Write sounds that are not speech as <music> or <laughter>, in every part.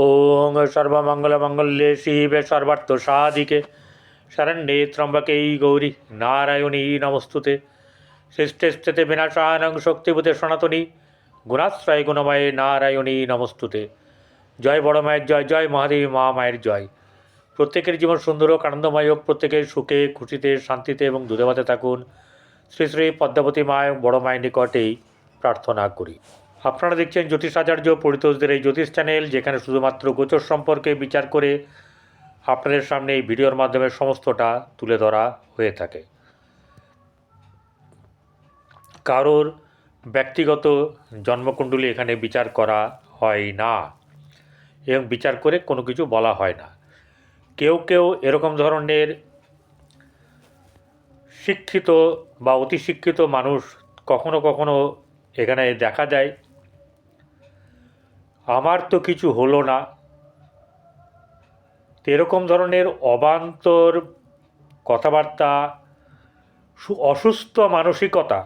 ওং সর্বমঙ্গলমঙ্গলে শিবে সর্বার্থ সাধিকে শরণ্যে ত্রম্বকেই গৌরী নারায়ণী নমস্তুতে সৃষ্টিস্থিতে বিনাশানং শক্তিভূতে সনাতনী গুণাশ্রয় গুণময়ে নারায়ণী নমস্তুতে জয় বড় মায়ের জয় জয় মহাদেবী মা মায়ের জয় প্রত্যেকের জীবন সুন্দর হোক, আনন্দময় হোক, প্রত্যেকের সুখে, খুশিতে, শান্তিতে এবং দুধেভাতে থাকুন। শ্রী শ্রী পদ্মাবতী মা বড় মায়ের নিকটেই প্রার্থনা করি। আপনারা দেখছেন জ্যোতিষ আচার্য পরিতোষদের এই জ্যোতিষ চ্যানেল, যেখানে শুধুমাত্র গোচর সম্পর্কে বিচার করে আপনাদের সামনে এই ভিডিওর মাধ্যমে সমস্তটা তুলে ধরা হয়ে থাকে। কারোর ব্যক্তিগত জন্মকুণ্ডলী এখানে বিচার করা হয় না এবং বিচার করে কোনো কিছু বলা হয় না। কেউ কেউ এরকম ধরনের শিক্ষিত বা অতি শিক্ষিত মানুষ কখনো কখনো এখানে দেখা যায় আমার তো কিছু হলো না। এরকম ধরনের অবান্তর কথাবার্তা অসুস্থ মানসিকতা।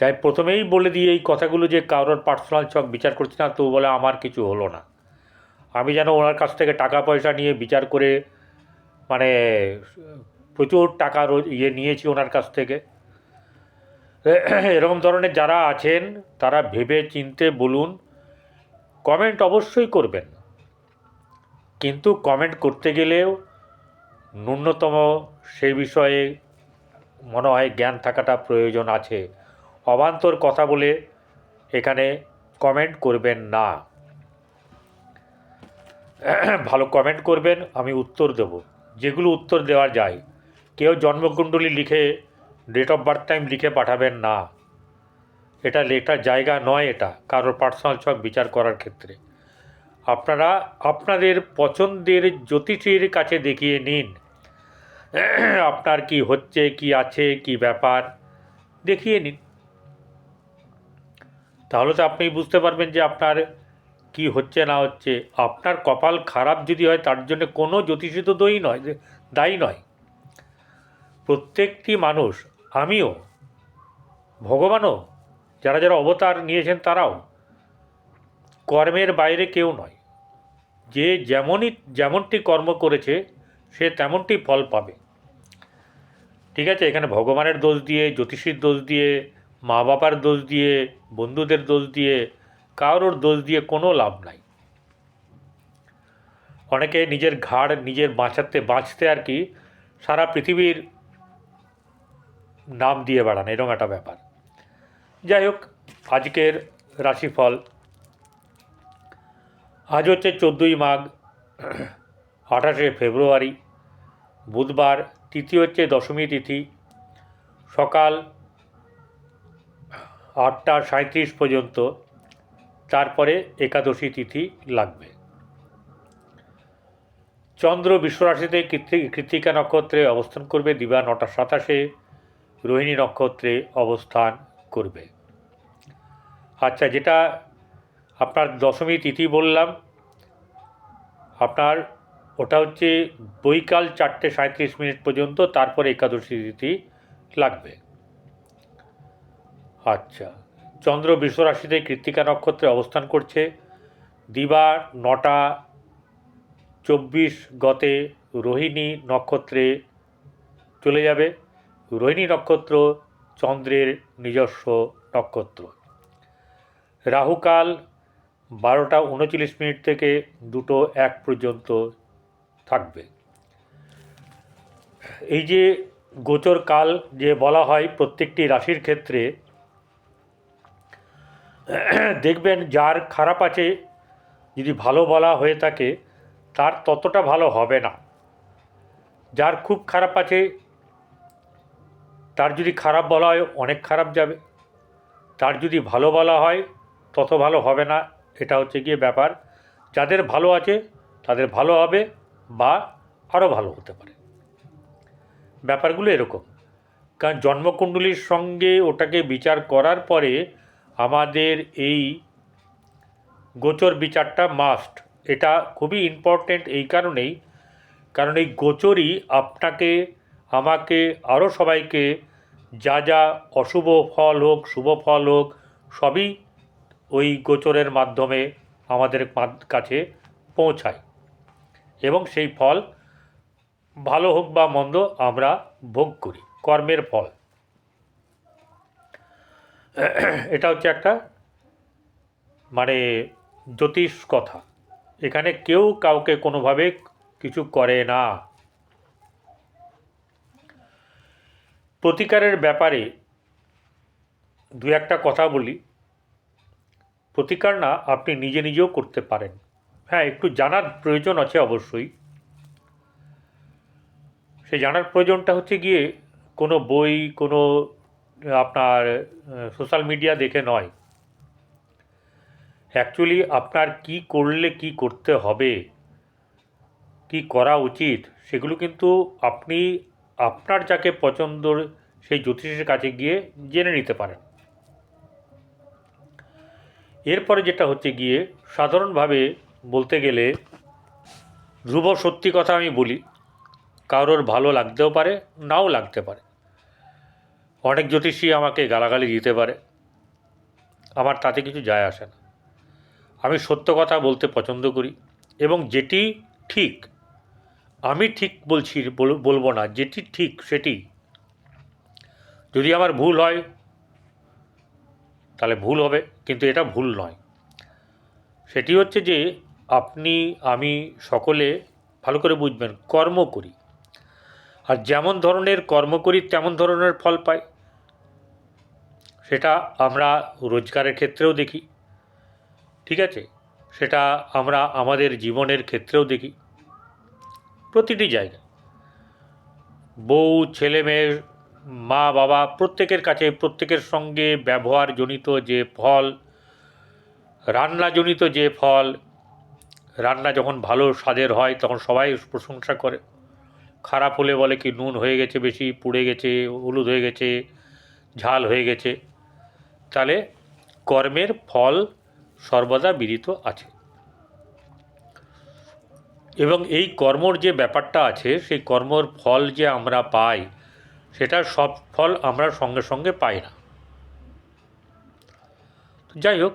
যাই প্রথমেই বলে দিয়ে এই কথাগুলো যে কারোর পার্সোনাল ছক বিচার করছি না তো বলে আমার কিছু হলো না। আমি যেন ওনার কাছ থেকে টাকা পয়সা নিয়ে বিচার করে মানে প্রচুর টাকা ইয়ে নিয়েছি ওনার কাছ থেকে। <coughs> এরকম ধরনের যারা আছেন, তারা ভেবে চিনতে বলুন কমেন্ট অবশ্যই করবেন। কিন্তু কমেন্ট করতে গেলেও ন্যূনতম সেই বিষয়ে মনে হয় জ্ঞান থাকাটা প্রয়োজন আছে। অবান্তর কথা বলে এখানে কমেন্ট করবেন না। <coughs> ভালো কমেন্ট করবেন, আমি উত্তর দেব। যেগুলো উত্তর দেওয়া যায়, কেউ জন্মকুণ্ডলী লিখে ডেট অফ বার্থ টাইম লিখে পাঠাবেন না। এটা লেখার জায়গা নয় এটা, কারোর পার্সোনাল ছক বিচার করার ক্ষেত্রে। আপনারা আপনাদের পছন্দের জ্যোতিষীর কাছে দেখিয়ে নিন। <clears throat> আপনার কি হচ্ছে, কি আছে, কি ব্যাপার, দেখিয়ে নিন। তাহলে তো আপনি বুঝতে পারবেন যে আপনার কি হচ্ছে, না হচ্ছে। আপনার কপাল খারাপ যদি হয়, তার জন্য কোনো জ্যোতিষী তো দই নয়, দায়ী নয়। প্রত্যেকটি মানুষ আমিও। ভগবানও যারা যারা অবতার নিয়েছেন তারাও। কর্মের বাইরে কেউ নয়। যে যেমনই, যেমনটি কর্ম করেছে, সে তেমনটি ফল পাবে। ঠিক আছে, এখানে ভগবানের দোষ দিয়ে, জ্যোতিষীর দোষ দিয়ে মা বাবার দোষ দিয়ে, বন্ধুদের দোষ দিয়ে, কারোর দোষ দিয়ে কোনো লাভ নাই। অনেকে নিজের ঘাড় নিজের বাঁচাতে, বাঁচতে আর কি সারা পৃথিবীর নাম দিয়ে বেড়ান, এরকম একটা ব্যাপার। যাই হোক, আজকের রাশিফল। আজ হচ্ছে চোদ্দোই মাঘ, আঠাশে ফেব্রুয়ারি। বুধবার, তিথি হচ্ছে দশমী তিথি। সকাল আটটা সাঁত্রিশ পর্যন্ত, তারপরে একাদশী তিথি লাগবে। চন্দ্র বিশ্বরাশিতে কৃত্তিকা নক্ষত্রে অবস্থান করবে, দিবা নটা সাতাশে। রোহিণী নক্ষত্রে অবস্থান করবে। আচ্ছা যেটা আপনার দশমী তিথি বললাম, আপনার ওটা হচ্ছে বৈকাল চারটে সাঁত্রিশ মিনিট পর্যন্ত, তারপরে একাদশী তিথি লাগবে। আচ্ছা চন্দ্র বিশ্বরাশিতে কৃত্তিকা নক্ষত্রে অবস্থান করছে। দিবা নটা চব্বিশ গতে রোহিণী নক্ষত্রে চলে যাবে। রোহিণী নক্ষত্র, চন্দ্রের নিজস্ব নক্ষত্র। রাহুকাল বারোটা উনচল্লিশ মিনিট থেকে দুটো এক পর্যন্ত থাকবে। এই যে গোচর কাল যে বলা হয় প্রত্যেকটি রাশির ক্ষেত্রে, দেখবেন যার খারাপ আছে, যদি ভালো বলা হয়ে থাকে, তার ততটা ভালো হবে না। যার খুব খারাপ আছে তার যদি খারাপ বলা হয়, অনেক খারাপ যাবে। তার যদি ভালো বলা হয়, তত ভালো হবে না। এটা হচ্ছে গিয়ে ব্যাপার। যাদের ভালো আছে, তাদের ভালো হবে বা আরও ভালো হতে পারে। ব্যাপারগুলো এরকম। কারণ জন্মকুণ্ডলীর সঙ্গে ওটাকে বিচার করার পরে আমাদের এই গোচর বিচারটা মাস্ট এটা খুবই ইম্পর্ট্যান্ট এই কারণেই। কারণ এই গোচরই আপনাকে আমাকে আরও সবাইকে, যা যা অশুভ ফল হোক, শুভ ফল হোক, সবই ওই গোচরের মাধ্যমে আমাদের কাছে পৌঁছায়। এবং সেই ফল ভালো হোক বা মন্দ, আমরা ভোগ করি, কর্মের ফল। এটা হচ্ছে একটা মানে জ্যোতিষ কথা। এখানে কেউ কাউকে কোনোভাবে কিছু করে না। প্রতিকারের ব্যাপারে দু একটা কথা বলি। প্রতিকার না, আপনি নিজে নিজেও করতে পারেন। হ্যাঁ একটু জানার প্রয়োজন আছে অবশ্যই। সে জানার প্রয়োজনটা হচ্ছে গিয়ে কোনো বই, কোনো আপনার সোশ্যাল মিডিয়া দেখে নয়। অ্যাকচুয়ালি আপনার কি করলে কি করতে হবে, কি করা উচিত, সেগুলো কিন্তু আপনি আপনার যাকে পছন্দ সেই জ্যোতিষের কাছে গিয়ে জেনে নিতে পারেন। এরপরে যেটা হচ্ছে গিয়ে, সাধারণভাবে বলতে গেলে ধ্রুব সত্যি কথা আমি বলি, কারোর ভালো লাগতেও পারে, নাও লাগতে পারে। অনেক জ্যোতিষী আমাকে গালাগালি দিতে পারে আমার তাতে কিছু যায় আসে না। আমি সত্য কথা বলতে পছন্দ করি এবং যেটি ঠিক আমি ঠিক বলছি, বল- বলব না, যেটি ঠিক সেটি। যদি আমার ভুল হয়, তাহলে ভুল হবে, কিন্তু এটা ভুল নয়। সেটি হচ্ছে যে, আপনি, আমি সকলে ভালো করে বুঝবেন, কর্ম করি। আর যেমন ধরনের কর্ম করি, তেমন ধরনের ফল পাই। সেটা আমরা রোজগারের ক্ষেত্রেও দেখি। ঠিক আছে? সেটা আমরা আমাদের জীবনের ক্ষেত্রেও দেখি। প্রতিটি জায়গা বউ, ছেলে মেয়ে মা, বাবা প্রত্যেকের কাছে, প্রত্যেকের সঙ্গে ব্যবহারজনিত যে ফল, রান্নাজনিত যে ফল, রান্না যখন ভালো স্বাদের হয় তখন সবাই প্রশংসা করে। খারাপ হলে বলে কি নুন হয়ে গেছে বেশি, পুড়ে গেছে, হলুদ হয়ে গেছে, ঝাল হয়ে গেছে। তাহলে কর্মের ফল সর্বদা বিদিত আছে। এবং এই কর্মর যে ব্যাপারটা আছে, সেই কর্মর ফল যে আমরা পাই, সেটার সব ফল আমরা সঙ্গে সঙ্গে পাই না। যাই হোক,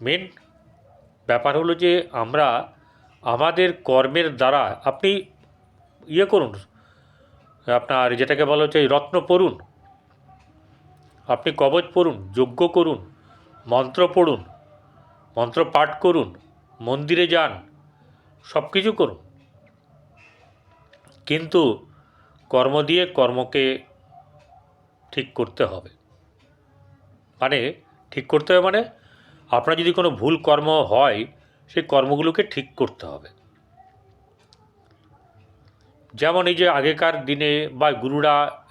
মেন ব্যাপার হলো যে আমরা আমাদের কর্মের দ্বারা আপনি ইয়ে করুন, আপনার যেটাকে বলা হচ্ছে রত্ন পড়ুন, আপনি কবচ পড়ুন, যজ্ঞ করুন, মন্ত্র পড়ুন, মন্ত্র পাঠ করুন, মন্দিরে যান সব কিছু করুন। কিন্তু কর্ম দিয়ে কর্মকে ঠিক করতে হবে। মানে ঠিক করতে হবে মানে আপনার যদি কোনো ভুল কর্ম হয়, সেই কর্মগুলোকে ঠিক করতে হবে। যেমন এই যে আগেকার দিনে বা গুরুরা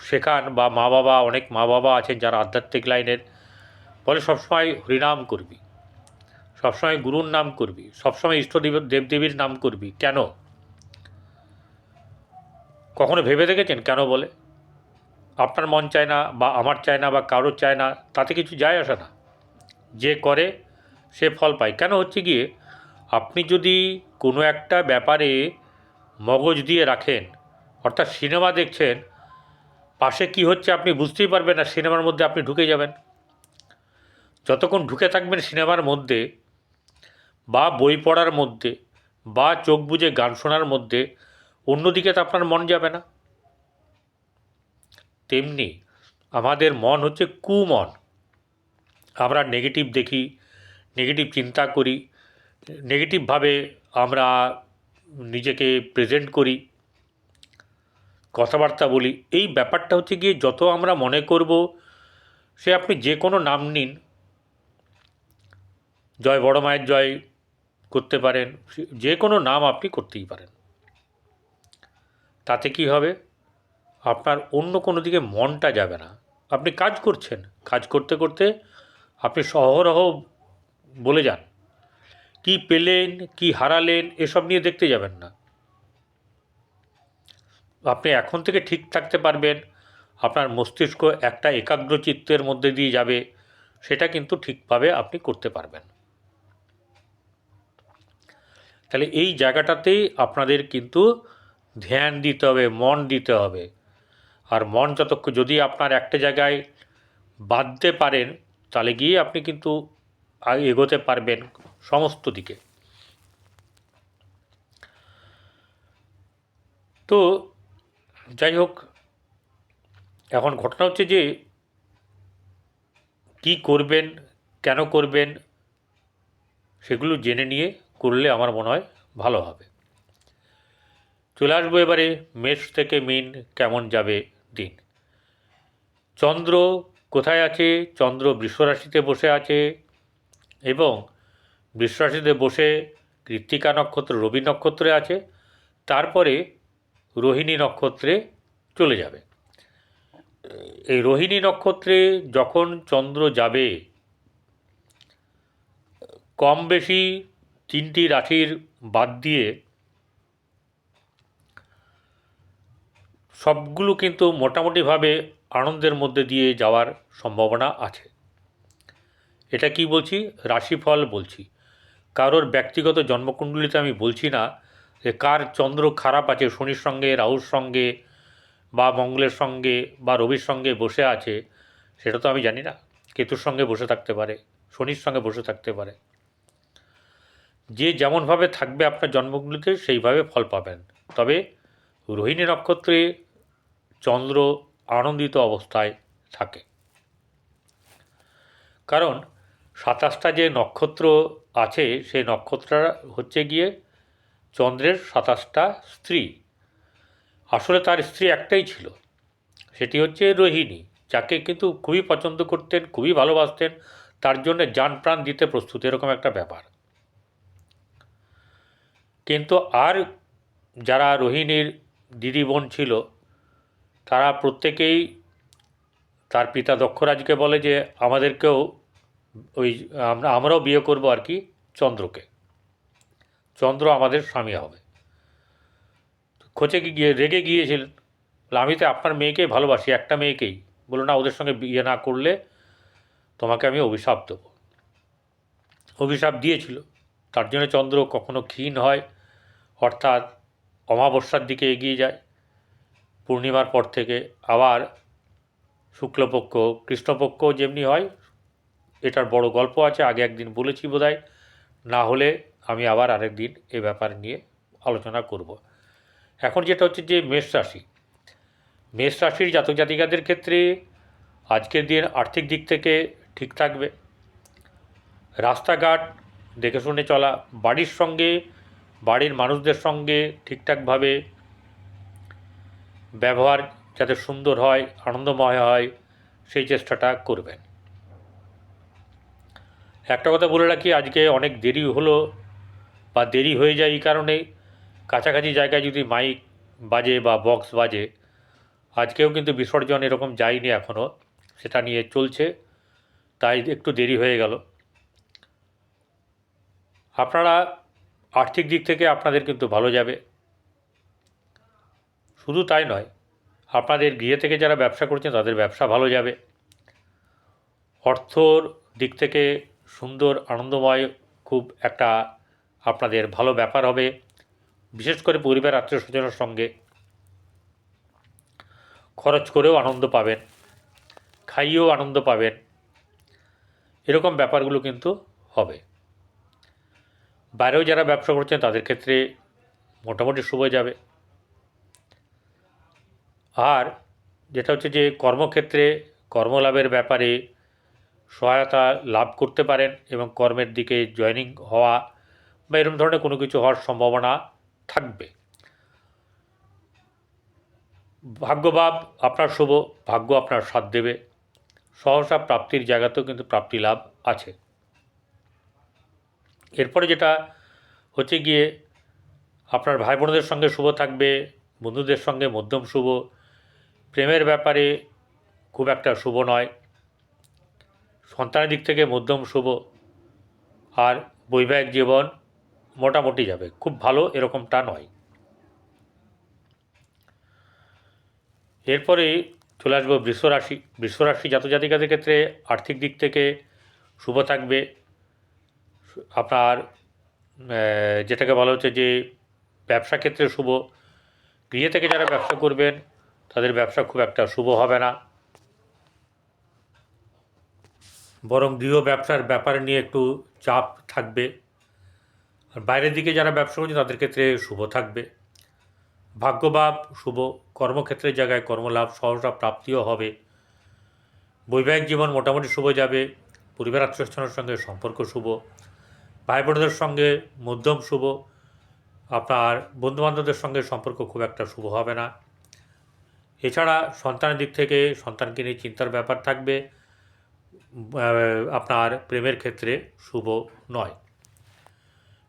শেখান বা মা বাবা অনেক মা বাবা আছেন যারা আধ্যাত্মিক লাইনের, বলে সবসময় হরিনাম করবি। সবসময় গুরুর নাম করবি, সবসময় ইষ্টদেব দেবদেবীর নাম করবি। কেন? কখনো ভেবে দেখেছেন কেন বলে? আপনার মন চায় না বা আমার চায় না বা কারোর চায় না, তাতে কিছু যায় আসে না। যে করে, সে ফল পায়। কেন হচ্ছে গিয়ে, আপনি যদি কোনো একটা ব্যাপারে মগজ দিয়ে রাখেন, অর্থাৎ সিনেমা দেখছেন, পাশে কি হচ্ছে আপনি বুঝতেই পারবেন না, সিনেমার মধ্যে আপনি ঢুকে যাবেন। যতক্ষণ ঢুকে থাকবেন সিনেমার মধ্যে বা বই পড়ার মধ্যে বা চোখ বুজে গান শোনার মধ্যে অন্যদিকে তো আপনার মন যাবে না। তেমনি আমাদের মন হচ্ছে কুমন। আমরা নেগেটিভ দেখি নেগেটিভ চিন্তা করি নেগেটিভভাবে আমরা নিজেকে প্রেজেন্ট করি, কথাবার্তা বলি। এই ব্যাপারটা হচ্ছে গিয়ে যত আমরা মনে করব, সে আপনি যে কোনো নাম নিন। জয় বড় মায়ের জয় করতে পারেন, যে কোনো নাম আপনি করতেই পারেন। তাতে কি হবে? আপনার অন্য কোনো দিকে মনটা যাবে না। আপনি কাজ করছেন, কাজ করতে করতে আপনি সহরহ বলে যান। কি পেলেন, কি হারালেন, এসব নিয়ে দেখতে যাবেন না। আপনি এখন থেকে ঠিক থাকতে পারবেন, আপনার মস্তিষ্ক একটা একাগ্র চিত্তের মধ্যে দিয়ে যাবে, সেটা কিন্তু ঠিকভাবে আপনি করতে পারবেন। তাহলে এই জায়গাটাতেই আপনাদের কিন্তু ধ্যান দিতে হবে, মন দিতে হবে। আর মন যতক্ষণ, যদি আপনার একটা জায়গায় বাঁধতে পারেন, তাহলে গিয়ে আপনি কিন্তু এগোতে পারবেন সমস্ত দিকে। তো যাই হোক, এখন ঘটনা হচ্ছে যে, কি করবেন, কেন করবেন, সেগুলো জেনে নিয়ে করলে আমার মনে হয় ভালো হবে। চলে আসব এবারে মেষ থেকে মিন কেমন যাবে দিন। চন্দ্র কোথায় আছে? চন্দ্র বৃষরাশিতে বসে আছে এবং বৃষরাশিতে বসে কৃত্তিকা নক্ষত্র, রবি নক্ষত্রে আছে। তারপরে রোহিণী নক্ষত্রে চলে যাবে। এই রোহিণী নক্ষত্রে যখন চন্দ্র যাবে, কম বেশি তিনটি রাশির বাদ দিয়ে সবগুলো কিন্তু মোটামুটিভাবে আনন্দের মধ্যে দিয়ে যাওয়ার সম্ভাবনা আছে। এটা কি বলছি? রাশিফল বলছি। কারোর ব্যক্তিগত জন্মকুণ্ডলিতে আমি বলছি না যে কার চন্দ্র খারাপ আছে, শনির সঙ্গে, রাহুর সঙ্গে, বা মঙ্গলের সঙ্গে, বা রবির সঙ্গে বসে আছে, সেটা তো আমি জানি না। কেতুর সঙ্গে বসে থাকতে পারে, শনির সঙ্গে বসে থাকতে পারে। যে যেমনভাবে থাকবে আপনার জন্মগুলিতে সেইভাবে ফল পাবেন। তবে রোহিণী নক্ষত্রে চন্দ্র আনন্দিত অবস্থায় থাকে। কারণ সাতাশটা যে নক্ষত্র আছে, সেই নক্ষত্রটা হচ্ছে গিয়ে চন্দ্রের সাতাশটা স্ত্রী। আসলে তার স্ত্রী একটাই ছিল, সেটি হচ্ছে রোহিণী, যাকে কিন্তু খুবই পছন্দ করতেন, খুবই ভালোবাসতেন, তার জন্য যান প্রাণ দিতে প্রস্তুত, এরকম একটা ব্যাপার। কিন্তু আর যারা রোহিণীর দিদি বোন ছিল, তারা প্রত্যেকেই তার পিতা দক্ষরাজকে বলে যে, আমাদেরকেও ওই, আমরা, আমরাও বিয়ে করব আর কি চন্দ্রকে। চন্দ্র আমাদের স্বামী হবে। খোঁচে গিয়ে, রেগে গিয়েছিলেন আমি তো আপনার মেয়েকেই ভালোবাসি, একটা মেয়েকেই। বলো না, ওদের সঙ্গে বিয়ে না করলে তোমাকে আমি অভিশাপ দেবো। অভিশাপ দিয়েছিল। তার জন্য চন্দ্র কখনো ক্ষীণ হয় অর্থাৎ অমাবস্যার দিকে এগিয়ে যায়। পূর্ণিমার পর থেকে আবার শুক্লপক্ষ, কৃষ্ণপক্ষ যেমনি হয়, এটার বড় গল্প আছে, আগে একদিন বলেছি বোধহয়, না হলে আমি আবার আরেক দিন এ ব্যাপার নিয়ে আলোচনা করব। এখন যেটা হচ্ছে যে মেষ রাশি। মেষ রাশির জাতক জাতিকাদের ক্ষেত্রে আজকের দিন আর্থিক দিক থেকে ঠিক থাকবে। রাস্তাঘাট দেখে শুনে চলা, বাড়ির সঙ্গে বাড়ির মানুষদের সঙ্গে ঠিকঠাকভাবে ব্যবহার যাতে সুন্দর হয়, আনন্দময় হয়, সেই চেষ্টাটা করবেন। একটা কথা বলে রাখি, আজকে অনেক দেরি হলো বা দেরি হয়ে যায় এই কারণে কাছাকাছি জায়গায় যদি মাইক বাজে বা বক্স বাজে, আজকেও কিন্তু বিসর্জন এরকম যায়নি এখনও সেটা নিয়ে চলছে, তাই একটু দেরি হয়ে গেল। আপনারা আর্থিক দিক থেকে আপনাদের কিন্তু ভালো যাবে। শুধু তাই নয়, আপনাদের গৃহে থেকে যারা ব্যবসা করছেন, তাদের ব্যবসা ভালো যাবে। অর্থর দিক থেকে সুন্দর, আনন্দময় খুব একটা আপনাদের ভালো ব্যাপার হবে, বিশেষ করে পরিবার আত্মীয় স্বজনের সঙ্গে। খরচ করেও আনন্দ পাবেন, খাইয়েও আনন্দ পাবেন। এরকম ব্যাপারগুলো কিন্তু হবে। বাইরেও যারা ব্যবসা করছেন, তাদের ক্ষেত্রে মোটামুটি শুভ যাবে। আর যেটা হচ্ছে যে, কর্মক্ষেত্রে কর্মলাভের ব্যাপারে সহায়তা লাভ করতে পারেন এবং কর্মের দিকে জয়েনিং হওয়া বা এরকম ধরনের কোনো কিছু হওয়ার সম্ভাবনা থাকবে। ভাগ্যভাব আপনার শুভ, ভাগ্য আপনার সাথ দেবে। সহসা প্রাপ্তির জায়গাতেও কিন্তু প্রাপ্তি লাভ আছে। এরপরে যেটা হচ্ছে গিয়ে আপনার ভাই বোনদের সঙ্গে শুভ থাকবে, বন্ধুদের সঙ্গে মধ্যম শুভ, প্রেমের ব্যাপারে খুব একটা শুভ নয়। সন্তানের দিক থেকে মধ্যম শুভ আর বৈবাহিক জীবন মোটামুটি যাবে, খুব ভালো এরকমটা নয়। এরপরে চলে আসব বৃষরাশি। বৃষরাশি জাতক জাতিকাদের ক্ষেত্রে আর্থিক দিক থেকে শুভ থাকবে আপনার যেটাকে বলা হচ্ছে যে ব্যবসা ক্ষেত্রে শুভ, গৃহে থেকে যারা ব্যবসা করবেন, তাদের ব্যবসা খুব একটা শুভ হবে না। বরং গৃহ ব্যবসার ব্যাপার নিয়ে একটু চাপ থাকবে। আর বাইরের দিকে যারা ব্যবসা করছে, তাদের ক্ষেত্রে শুভ থাকবে। ভাগ্যভাব শুভ, কর্মক্ষেত্রের জায়গায় কর্মলাভ, সহসা প্রাপ্তিও হবে। বৈবাহিক জীবন মোটামুটি শুভ যাবে পরিবার আত্মীয়স্থানের সঙ্গে সম্পর্ক শুভ। ভাই বোনদের সঙ্গে মধ্যম শুভ। আপনার বন্ধুবান্ধবদের সঙ্গে সম্পর্ক খুব একটা শুভ হবে না। এছাড়া সন্তানের দিক থেকে সন্তানকে নিয়ে চিন্তার ব্যাপার থাকবে। আপনার প্রেমের ক্ষেত্রে শুভ নয়।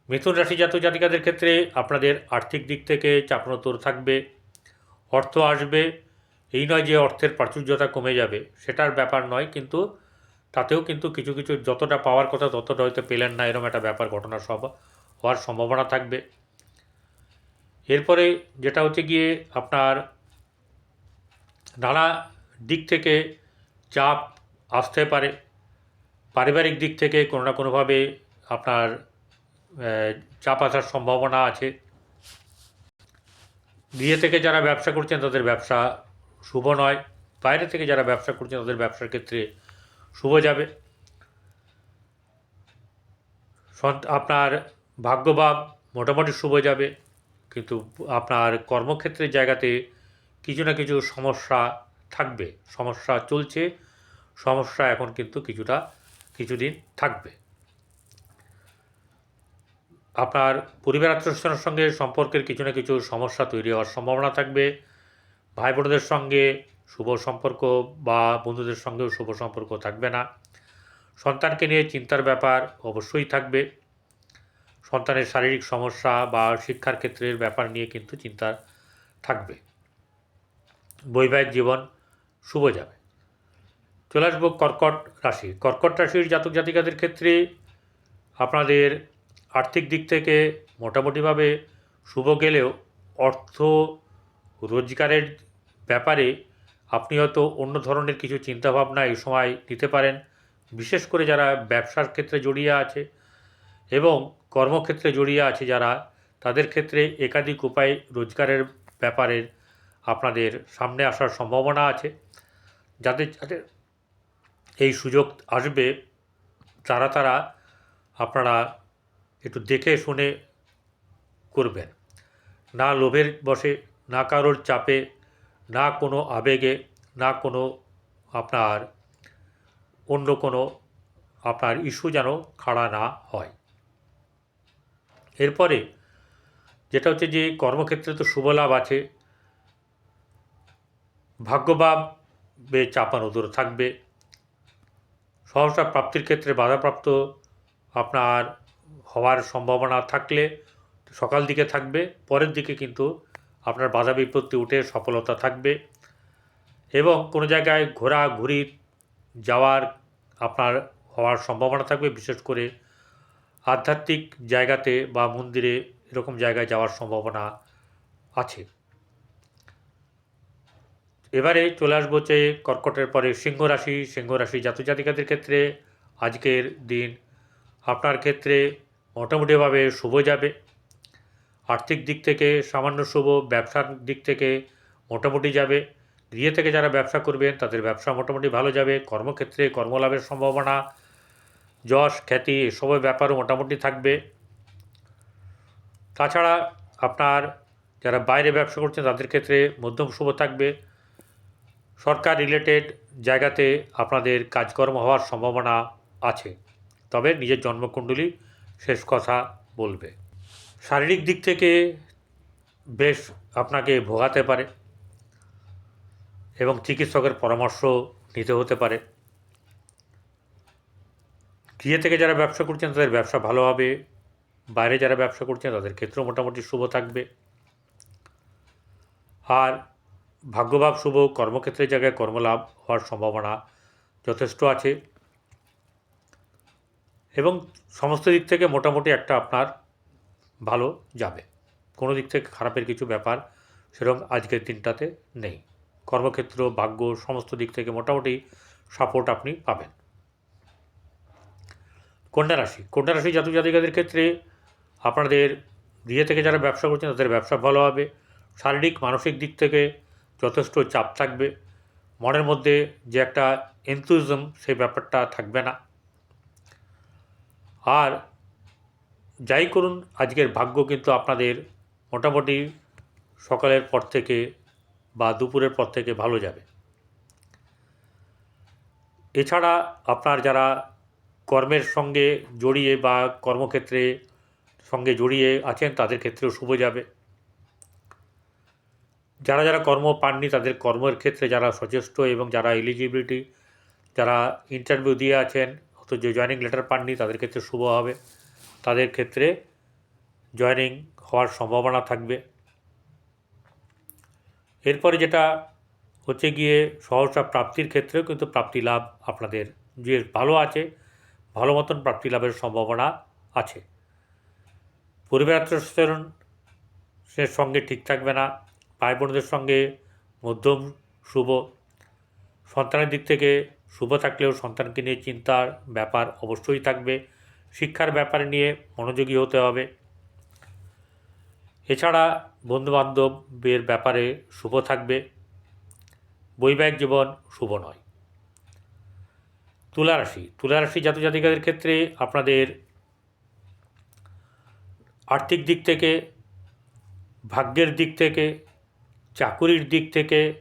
মিথুন রাশি জাতক জাতিকাদের ক্ষেত্রে আপনাদের আর্থিক দিক থেকে চাপনতর থাকবে। অর্থ আসবে। এই নয় যে অর্থের প্রাচুর্যতা কমে যাবে, সেটার ব্যাপার নয়, কিন্তু তাতেও কিন্তু কিছু কিছু যতটা পাওয়ার কথা ততটা হয়তো পেলেন না এরকম একটা ব্যাপার, ঘটনা সব হওয়ার সম্ভাবনা থাকবে। এরপরে যেটা হচ্ছে গিয়ে আপনার নানা দিক থেকে চাপ আসতে পারে। পারিবারিক দিক থেকে কোনো না কোনোভাবে আপনার চাপ আসার সম্ভাবনা আছে। গৃহে থেকে যারা ব্যবসা করছেন তাদের ব্যবসা শুভ নয়। বাইরে থেকে যারা ব্যবসা করছেন তাদের ব্যবসার ক্ষেত্রে শুভ যাবে। আপনার ভাগ্যভাব মোটামুটি শুভ যাবে, কিন্তু আপনার কর্মক্ষেত্রের জায়গাতে কিছু না কিছু সমস্যা থাকবে, সমস্যা চলছে, সমস্যা এখন কিন্তু কিছুটা, কিছুদিন থাকবে। আপনার পরিবার আত্মীয়স্বজনের সঙ্গে সম্পর্কের কিছু না কিছু সমস্যা তৈরি হওয়ার সম্ভাবনা থাকবে ভাই বোনদের সঙ্গে শুভ সম্পর্ক বা বন্ধুদের সঙ্গেও শুভ সম্পর্ক থাকবে না। সন্তানকে নিয়ে চিন্তার ব্যাপার অবশ্যই থাকবে। সন্তানের শারীরিক সমস্যা বা শিক্ষার ক্ষেত্রের ব্যাপার নিয়ে কিন্তু চিন্তা থাকবে। বৈবাহিক জীবন শুভ যাবে। চলে আসব কর্কট রাশি। কর্কট রাশির জাতক জাতিকাদের ক্ষেত্রে আপনাদের আর্থিক দিক থেকে মোটামুটিভাবে শুভ গেলেও অর্থ রোজগারের ব্যাপারে আপনি হয়তো অন্য ধরনের কিছু চিন্তাভাবনা এই সময় নিতে পারেন, বিশেষ করে যারা ব্যবসার ক্ষেত্রে জড়িয়ে আছে এবং কর্মক্ষেত্রে জড়িয়ে আছে যারা, তাদের ক্ষেত্রে একাধিক উপায় রোজগারের ব্যাপারে আপনাদের সামনে আসার সম্ভাবনা আছে। যাদের যাদের এই সুযোগ আসবে, তারা তারা আপনারা একটু দেখে শুনে করবেন। না লোভের বসে না কারোর চাপে না কোনো আবেগে, না কোনো আপনার অন্য কোনো আপনার ইস্যু যেন খাড়া না হয়। এরপরে যেটা হচ্ছে যে কর্মক্ষেত্রে তো শুভ লাভ আছে, ভাগ্যভাবে চাপানো দূর থাকবে। সহসা প্রাপ্তির ক্ষেত্রে বাধাপ্রাপ্ত আপনার হওয়ার সম্ভাবনা থাকলে সকাল দিকে থাকবে, পরের দিকে কিন্তু আপনার বাধা বিপত্তি উঠে সফলতা থাকবে এবং কোনো জায়গায় ঘোরাঘুরি যাওয়ার আপনার হওয়ার সম্ভাবনা থাকবে, বিশেষ করে আধ্যাত্মিক জায়গাতে বা মন্দিরে এরকম জায়গায় যাওয়ার সম্ভাবনা আছে। এবারে চলে আসব হচ্ছে কর্কটের পরে সিংহ রাশি। সিংহ রাশি জাতক জাতিকাদের ক্ষেত্রে আজকের দিন আপনার ক্ষেত্রে মোটামুটিভাবে শুভ যাবে। আর্থিক দিক থেকে সামান্য শুভ, ব্যবসার দিক থেকে মোটামুটি যাবে। গৃহে থেকে যারা ব্যবসা করবেন তাদের ব্যবসা মোটামুটি ভালো যাবে। কর্মক্ষেত্রে কর্মলাভের সম্ভাবনা, যশ, খ্যাতি এসবের ব্যাপারও মোটামুটি থাকবে। তাছাড়া আপনার যারা বাইরে ব্যবসা করছেন, তাদের ক্ষেত্রে মধ্যম শুভ থাকবে। সরকার রিলেটেড জায়গাতে আপনাদের কাজকর্ম হওয়ার সম্ভাবনা আছে। তবে নিজের জন্মকুণ্ডলী শেষ কথা বলবে। শারীরিক দিক থেকে বেশ আপনাকে ভোগাতে পারে এবং চিকিৎসকের পরামর্শ নিতে হতে পারে। গৃহে থেকে যারা ব্যবসা করছেন, তাদের ব্যবসা ভালো হবে। বাইরে যারা ব্যবসা করছেন, তাদের ক্ষেত্রেও মোটামুটি শুভ থাকবে। আর ভাগ্যভাব শুভ, কর্মক্ষেত্রের জায়গায় কর্মলাভ হওয়ার সম্ভাবনা যথেষ্ট আছে। এবং সমস্ত দিক থেকে মোটামুটি একটা আপনার ভালো যাবে। কোনো দিক থেকে খারাপের কিছু ব্যাপার সেরকম আজকের দিনটাতে নেই। কর্মক্ষেত্র, ভাগ্য, সমস্ত দিক থেকে মোটামুটি সাপোর্ট আপনি পাবেন। কন্যা রাশি কন্যা রাশি জাতক জাতিকাদের ক্ষেত্রে আপনাদের বিয়ে থেকে যারা ব্যবসা করছেন তাদের ব্যবসা ভালো হবে। শারীরিক, মানসিক দিক থেকে যথেষ্ট চাপ থাকবে। মনের মধ্যে যে একটা এনথুজম সেই ব্যাপারটা থাকবে না। আর যাই করুন, আজকের ভাগ্য কিন্তু আপনাদের মোটামুটি সকালের পর থেকে বা দুপুরের পর থেকে ভালো যাবে। এছাড়া আপনার যারা কর্মের সঙ্গে জড়িয়ে বা কর্মক্ষেত্রে সঙ্গে জড়িয়ে আছেন, তাদের ক্ষেত্রেও শুভ যাবে। যারা যারা কর্ম পাননি, তাদের কর্মের ক্ষেত্রে যারা সচেষ্ট এবং যারা এলিজিবিলিটি যারা ইন্টারভিউ দিয়ে আছেন, অথচ জয়নিং লেটার পাননি, তাদের ক্ষেত্রে শুভ হবে। তাদের ক্ষেত্রে জয়নিং হওয়ার সম্ভাবনা থাকবে। এরপরে যেটা হচ্ছে গিয়ে সহসা প্রাপ্তির ক্ষেত্রেও কিন্তু প্রাপ্তি লাভ আপনাদের যে ভালো আছে, ভালো মতন প্রাপ্তি লাভের সম্ভাবনা আছে। পরিবার সে সঙ্গে ঠিক থাকবে না ভাই বোনদের সঙ্গে মধ্যম শুভ, সন্তানের দিক থেকে শুভ থাকলেও সন্তানকে নিয়ে চিন্তার ব্যাপার অবশ্যই থাকবে। শিক্ষার ব্যাপারে নিয়ে মনোযোগী হতে হবে। এছাড়া বন্ধুবান্ধবের ব্যাপারে শুভ থাকবে। বৈবাহিক জীবন শুভ নয়। তুলা রাশি তুলা রাশি জাতক জাতিকাদের ক্ষেত্রে আপনাদের আর্থিক দিক থেকে, ভাগ্যের দিক থেকে, চাকুরির দিক থেকে,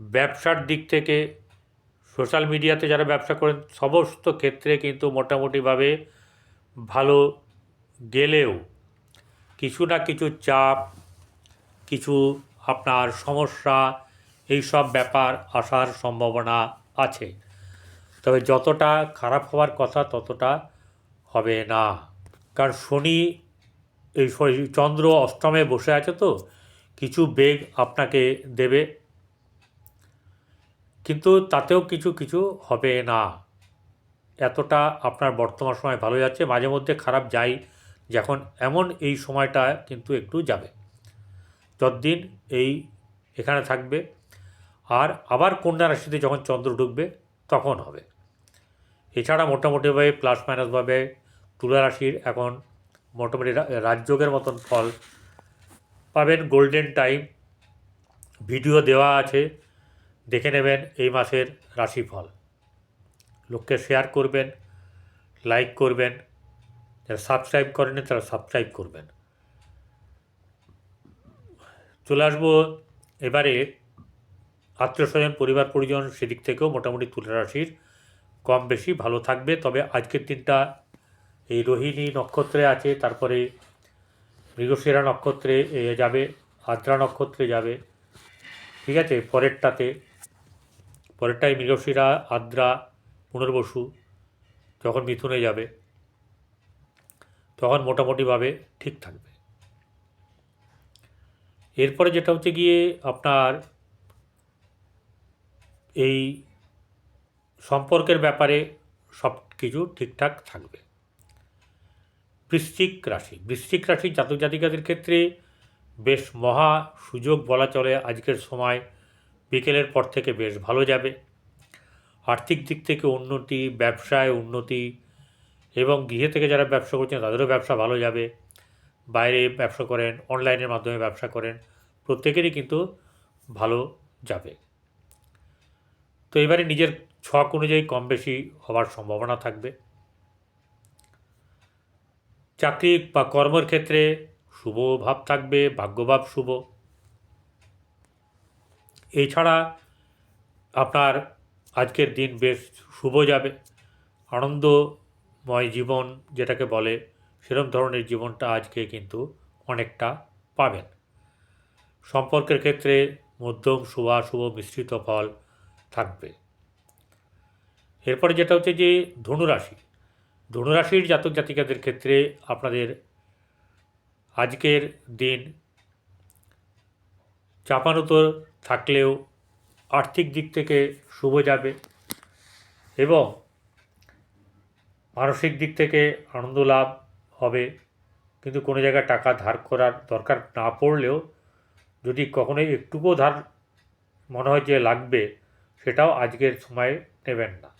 ব্যবসার দিক থেকে, সোশ্যাল মিডিয়াতে যারা ব্যবসা করেন, সমস্ত ক্ষেত্রে কিন্তু মোটামুটিভাবে ভালো গেলেও কিছু না কিছু চাপ, কিছু আপনার সমস্যা এই সব ব্যাপার আসার সম্ভাবনা আছে। তবে যতটা খারাপ হওয়ার কথা ততটা হবে না। কারণ শনি এই চন্দ্র অষ্টমে বসে আছে তো, কিছু বেগ আপনাকে দেবে। কিন্তু তাতেও কিছু কিছু হবে না। এতটা আপনার বর্তমান সময় ভালো যাচ্ছে, মাঝে মধ্যে খারাপ যাই, যখন এমন এই সময়টা কিন্তু একটু যাবে। যতদিন এই এখানে থাকবে, আর আবার কন্যা রাশিতে যখন চন্দ্র ঢুকবে, তখন হবে। এছাড়া মোটামুটিভাবে প্লাস মাইনাসভাবে তুলা রাশির এখন মোটামুটি রাজযোগের মতন ফল পাবেন গোল্ডেন টাইম ভিডিও দেওয়া আছে, দেখে নেবেন এই মাসের রাশিফল। লোককে শেয়ার করবেন লাইক করবেন, যারা সাবস্ক্রাইব করেনি তারা সাবস্ক্রাইব করবেন। চলে আসব এবারে আত্মীয় স্বজন পরিবার, পরিজন সেদিক থেকেও মোটামুটি তুলা রাশির কম বেশি ভালো থাকবে। তবে আজকের দিনটা এই রোহিণী নক্ষত্রে আছে, তারপরে মৃগশিরা নক্ষত্রে যাবে, আদ্রা নক্ষত্রে যাবে। ঠিক আছে? পরেরটাতে পরেরটাই মৃগশিরা, আদ্রা পুনর্বসু, যখন মিথুনে যাবে, তখন মোটামুটিভাবে ঠিক থাকবে। এরপরে যেটা হচ্ছে গিয়ে আপনার এই সম্পর্কের ব্যাপারে সব কিছু ঠিকঠাক থাকবে। বৃশ্চিক রাশি বৃশ্চিক রাশি জাতক জাতিকাদের ক্ষেত্রে বেশ মহা সুযোগ বলা চলে আজকের সময়। বিকেলের পর থেকে বেশ ভালো যাবে। আর্থিক দিক থেকে উন্নতি, ব্যবসায় উন্নতি এবং গৃহে থেকে যারা ব্যবসা করছেন তাদেরও ব্যবসা ভালো যাবে। বাইরে ব্যবসা করেন, অনলাইনের মাধ্যমে ব্যবসা করেন, প্রত্যেকেরই কিন্তু ভালো যাবে। তো এবারে নিজের ছক অনুযায়ী কম বেশি হওয়ার সম্ভাবনা থাকবে। চাকরি বা কর্মের ক্ষেত্রে শুভ ভাব থাকবে, ভাগ্যভাব শুভ। এছাড়া আপনার আজকের দিন বেশ শুভ যাবে। আনন্দময় জীবন যেটাকে বলে সেরকম ধরনের জীবনটা আজকে কিন্তু অনেকটা পাবেন। সম্পর্কের ক্ষেত্রে মধ্যম শুভাশুভ মিশ্রিত ফল থাকবে। এরপরে যেটা হচ্ছে যে ধনুরাশি। ধনুরাশির জাতক জাতিকাদের ক্ষেত্রে আপনাদের আজকের দিন চাপানুতর থাকলেও আর্থিক দিক থেকে শুভ যাবে এবং মানসিক দিক থেকে আনন্দ লাভ হবে। কিন্তু কোনো জায়গায় টাকা ধার করার দরকার না পড়লেও যদি কখনোই একটুকুও ধার মনে হয় যে লাগবে, সেটাও আজকের সময়ে নেবেন না।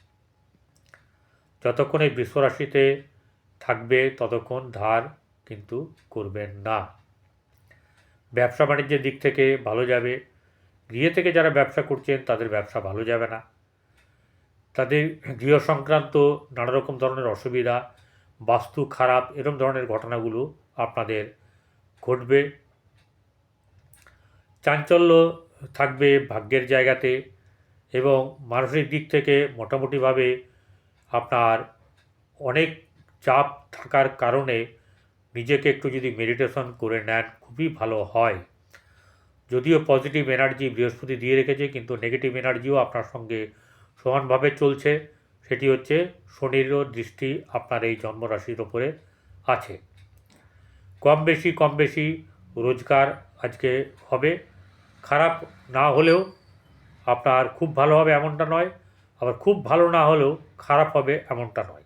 যতক্ষণ এই বিশ্বরাশিতে থাকবে, ততক্ষণ ধার কিন্তু করবেন না। ব্যবসা বাণিজ্যের দিক থেকে ভালো যাবে গৃহে থেকে যারা ব্যবসা করছেন, তাদের ব্যবসা ভালো যাবে না। তাদের গৃহ সংক্রান্ত নানা রকম ধরনের অসুবিধা, বাস্তু খারাপ এরম ধরনের ঘটনাগুলো আপনাদের ঘটবে। চাঞ্চল্য থাকবে ভাগ্যের জায়গাতে এবং মানসিক দিক থেকে মোটামুটিভাবে আপনার অনেক চাপ থাকার কারণে নিজেকে একটু যদি মেডিটেশন করে নেন, খুবই ভালো হয়। যদিও পজিটিভ এনার্জি বৃহস্পতি দিয়ে রেখেছে, কিন্তু নেগেটিভ এনার্জিও আপনার সঙ্গে সমানভাবে চলছে। সেটি হচ্ছে শনিরও দৃষ্টি আপনার এই জন্মরাশির ওপরে আছে। কম বেশি কম বেশি রোজগার আজকে হবে। খারাপ না হলেও আপনার খুব ভালো হবে এমনটা নয়, আবার খুব ভালো না হলেও খারাপ হবে এমনটা নয়।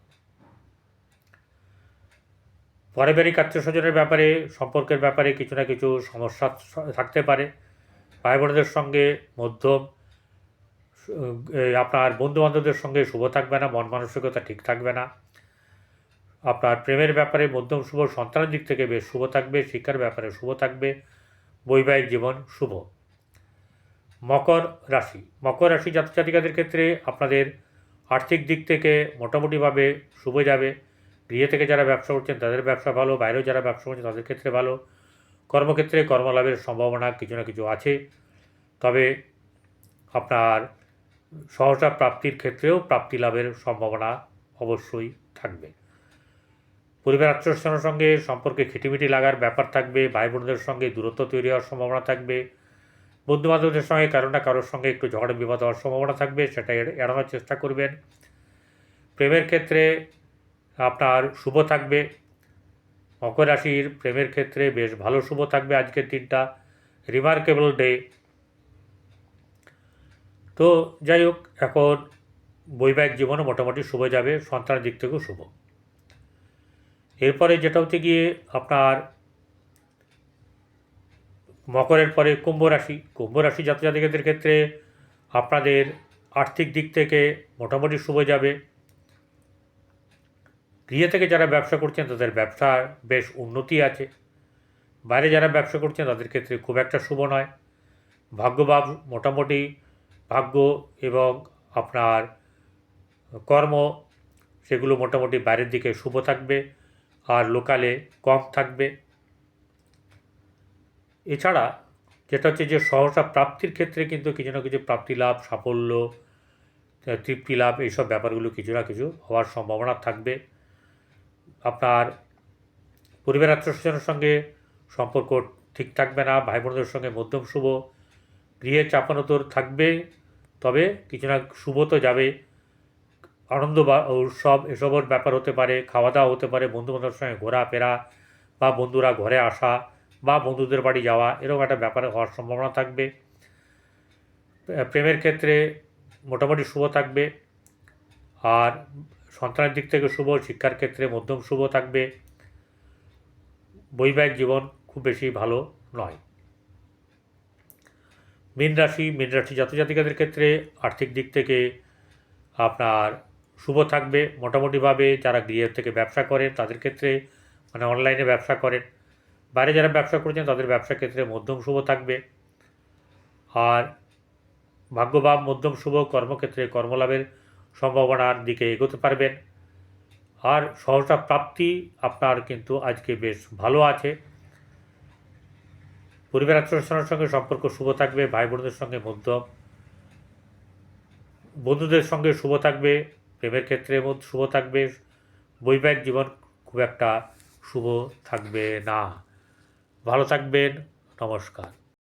পারিবারিক আত্মীয় স্বজনের ব্যাপারে, সম্পর্কের ব্যাপারে কিছু না কিছু সমস্যা থাকতে পারে। ভাই বোনদের সঙ্গে মধ্যম আপনার বন্ধু বান্ধবদের সঙ্গে শুভ থাকবে না, মন মানসিকতা ঠিক থাকবে না। আপনার প্রেমের ব্যাপারে মধ্যম শুভ, সন্তানের দিক থেকে বেশ শুভ থাকবে, শিক্ষার ব্যাপারে শুভ থাকবে, বৈবাহিক জীবন শুভ। মকর রাশি মকর রাশি জাতক জাতিকাদের ক্ষেত্রে আপনাদের আর্থিক দিক থেকে মোটামুটিভাবে শুভ যাবে। গৃহে থেকে যারা ব্যবসা করছেন, তাদের ব্যবসা ভালো, বাইরেও যারা ব্যবসা করছেন, তাদের ক্ষেত্রে ভালো। কর্মক্ষেত্রে কর্মলাভের সম্ভাবনা কিছু না কিছু আছে। তবে আপনার সহসা প্রাপ্তির ক্ষেত্রেও প্রাপ্তি লাভের সম্ভাবনা অবশ্যই থাকবে। পরিবার আত্মীয়স্বজনের সঙ্গে সম্পর্কে খিটিমিটি লাগার ব্যাপার থাকবে ভাই বোনদের সঙ্গে দূরত্ব তৈরি হওয়ার সম্ভাবনা থাকবে বন্ধু বান্ধবদের সঙ্গে কারও না কারোর সঙ্গে একটু ঝড় বিবাদ হওয়ার সম্ভাবনা থাকবে, সেটা এড়- এড়ানোর চেষ্টা করবেন। প্রেমের ক্ষেত্রে আপনার শুভ থাকবে। মকর রাশির প্রেমের ক্ষেত্রে বেশ ভালো শুভ থাকবে আজকের দিনটা। রিমার্কেবল ডে তো যাই হোক, এখন বৈবাহিক জীবনও মোটামুটি শুভ যাবে, সন্তানের দিক থেকেও শুভ। এরপরে যেটা হচ্ছে গিয়ে আপনার মকরের পরে কুম্ভ রাশি। কুম্ভ রাশি জাতজাতিকাদের ক্ষেত্রে আপনাদের আর্থিক দিক থেকে মোটামুটি শুভ যাবে। গৃহে থেকে যারা ব্যবসা করছেন, তাদের ব্যবসার বেশ উন্নতি আছে। বাইরে যারা ব্যবসা করছেন, তাদের ক্ষেত্রে খুব একটা শুভ নয়। ভাগ্যভাব মোটামুটি ভাগ্য এবং আপনার কর্ম, সেগুলো মোটামুটি বাইরের দিকে শুভ থাকবে আর লোকালে কম থাকবে। এছাড়া যেটা হচ্ছে যে সহসা প্রাপ্তির ক্ষেত্রে কিন্তু কিছু না কিছু প্রাপ্তি লাভ, সাফল্য তৃপ্তি লাভ, এইসব ব্যাপারগুলো কিছু না কিছু হওয়ার সম্ভাবনা থাকবে। আপনার পরিবার আত্মীয়স্বজনের সঙ্গে সম্পর্ক ঠিক থাকবে না ভাই বোনদের সঙ্গে মধ্যম শুভ, গৃহে চাপানোতর থাকবে, তবে কিছু না শুভ তো যাবে। আনন্দ বা উৎসব এসবের ব্যাপার হতে পারে খাওয়া দাওয়া হতে পারে বন্ধু বান্ধবের সঙ্গে ঘোরাফেরা বা বন্ধুরা ঘরে আসা বা বন্ধুদের বাড়ি যাওয়া, এরকম একটা ব্যাপারে হওয়ার সম্ভাবনা থাকবে। প্রেমের ক্ষেত্রে মোটামুটি শুভ থাকবে। আর সন্তানের দিক থেকে শুভ, শিক্ষার ক্ষেত্রে মধ্যম শুভ থাকবে। বৈবাহিক জীবন খুব বেশি ভালো নয়। মীন রাশি মীন রাশি জাতজাতিকাদের ক্ষেত্রে আর্থিক দিক থেকে আপনার শুভ থাকবে। মোটামুটিভাবে যারা গৃহের থেকে ব্যবসা করেন, তাদের ক্ষেত্রে মানে অনলাইনে ব্যবসা করেন। বাইরে যারা ব্যবসা করছেন, তাদের ব্যবসা ক্ষেত্রে মধ্যম শুভ থাকবে। আর ভাগ্যভাব মধ্যম শুভ, কর্মক্ষেত্রে কর্মলাভের সম্ভাবনার দিকে এগোতে পারবেন। আর সহসা প্রাপ্তি আপনার কিন্তু আজকে বেশ ভালো আছে। পরিবার আত্মীয়স্বজনের সঙ্গে সম্পর্ক শুভ থাকবে ভাই বোনদের সঙ্গে মধ্যম, বন্ধুদের সঙ্গে শুভ থাকবে, প্রেমের ক্ষেত্রে শুভ থাকবে, বৈবাহিক জীবন খুব একটা শুভ থাকবে না। ভালো থাকবেন, নমস্কার।